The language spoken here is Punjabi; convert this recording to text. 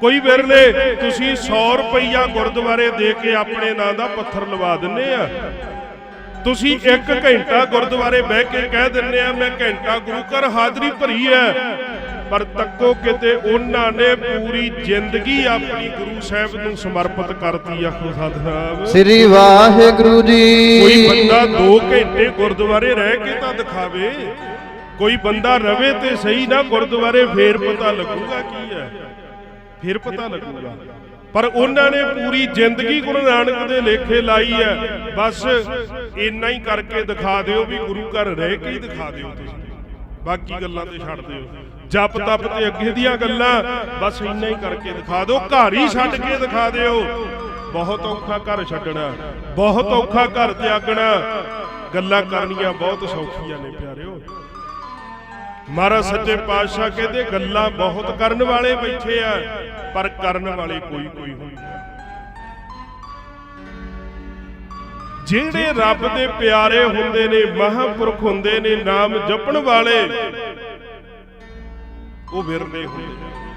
ਕੋਈ ਵਿਰਲੇ ਤੁਸੀਂ 100 ਰੁਪਈਆ ਗੁਰਦੁਆਰੇ ਦੇ ਕੇ ਆਪਣੇ ਨਾਂ ਦਾ ਪੱਥਰ ਲਵਾ ਦਿੰਨੇ ਆ। ਤੁਸੀਂ 1 ਘੰਟਾ ਗੁਰਦੁਆਰੇ ਬਹਿ ਕੇ ਕਹਿ ਦਿੰਨੇ ਆ ਮੈਂ ਘੰਟਾ ਗੁਰੂ ਘਰ ਹਾਜ਼ਰੀ ਭਰੀ ਹੈ ਪਰ ਤੱਕੋ ਕਿਤੇ ਉਹਨਾਂ ਨੇ ਪੂਰੀ ਜ਼ਿੰਦਗੀ ਆਪਣੀ ਗੁਰੂ ਸਾਹਿਬ ਨੂੰ ਸਮਰਪਿਤ ਕਰਤੀ ਆਖੋ ਸਤਨਾਮ ਸ੍ਰੀ ਵਾਹਿਗੁਰੂ ਜੀ। ਕੋਈ ਬੰਦਾ 2 ਘੰਟੇ ਗੁਰਦੁਆਰੇ ਰਹਿ ਕੇ ਤਾਂ ਦਿਖਾਵੇ। ਕੋਈ ਬੰਦਾ ਰਵੇ ਤੇ ਸਹੀ ਨਾ ਗੁਰਦੁਆਰੇ ਫੇਰ ਪਤਾ ਲੱਗੂਗਾ ਕੀ ਹੈ ਫਿਰ ਪਤਾ ਲੱਗੂਗਾ। ਪਰ ਉਹਨਾਂ ਨੇ ਪੂਰੀ ਜ਼ਿੰਦਗੀ ਗੁਰੂ ਨਾਨਕ ਦੇ ਲੇਖੇ ਲਾਈ ਹੈ। ਬਸ ਇੰਨਾ ਹੀ ਕਰਕੇ ਦਿਖਾ ਦਿਓ ਵੀ ਗੁਰੂ ਘਰ ਰਹਿ ਕੇ ਹੀ ਦਿਖਾ ਦਿਓ ਤੁਸੀਂ। ਬਾਕੀ ਗੱਲਾਂ ਤੇ ਛੱਡ ਦਿਓ। ਜਪ ਤਪ ਤੇ ਅੱਗੇ ਦੀਆਂ ਗੱਲਾਂ, ਬਸ ਇੰਨਾ ਹੀ ਕਰਕੇ ਦਿਖਾ ਦਿਓ। ਘਰ ਹੀ ਛੱਡ ਕੇ ਦਿਖਾ ਦਿਓ। ਬਹੁਤ ਔਖਾ ਘਰ ਛੱਡਣਾ, ਬਹੁਤ ਔਖਾ ਘਰ ਤਿਆਗਣਾ। ਗੱਲਾਂ ਕਰਨੀਆਂ ਬਹੁਤ ਸੌਖੀਆਂ ਨੇ ਪਿਆਰਿਓ। ਮਹਾਰਾਜ ਸੱਚੇ ਪਾਤਸ਼ਾਹ ਕਹਿੰਦੇ ਗੱਲਾਂ ਬਹੁਤ ਕਰਨ ਵਾਲੇ ਬੈਠੇ ਆ, ਪਰ ਕਰਨ ਵਾਲੇ ਕੋਈ ਕੋਈ ਹੁੰਦਾ ਜਿਹੜੇ ਰੱਬ ਦੇ ਪਿਆਰੇ ਹੁੰਦੇ ਨੇ, ਮਹਾਂਪੁਰਖ ਹੁੰਦੇ ਨੇ, ਨਾਮ ਜਪਣ ਵਾਲੇ, ਉਹ ਵਿਰਲੇ ਹੁੰਦੇ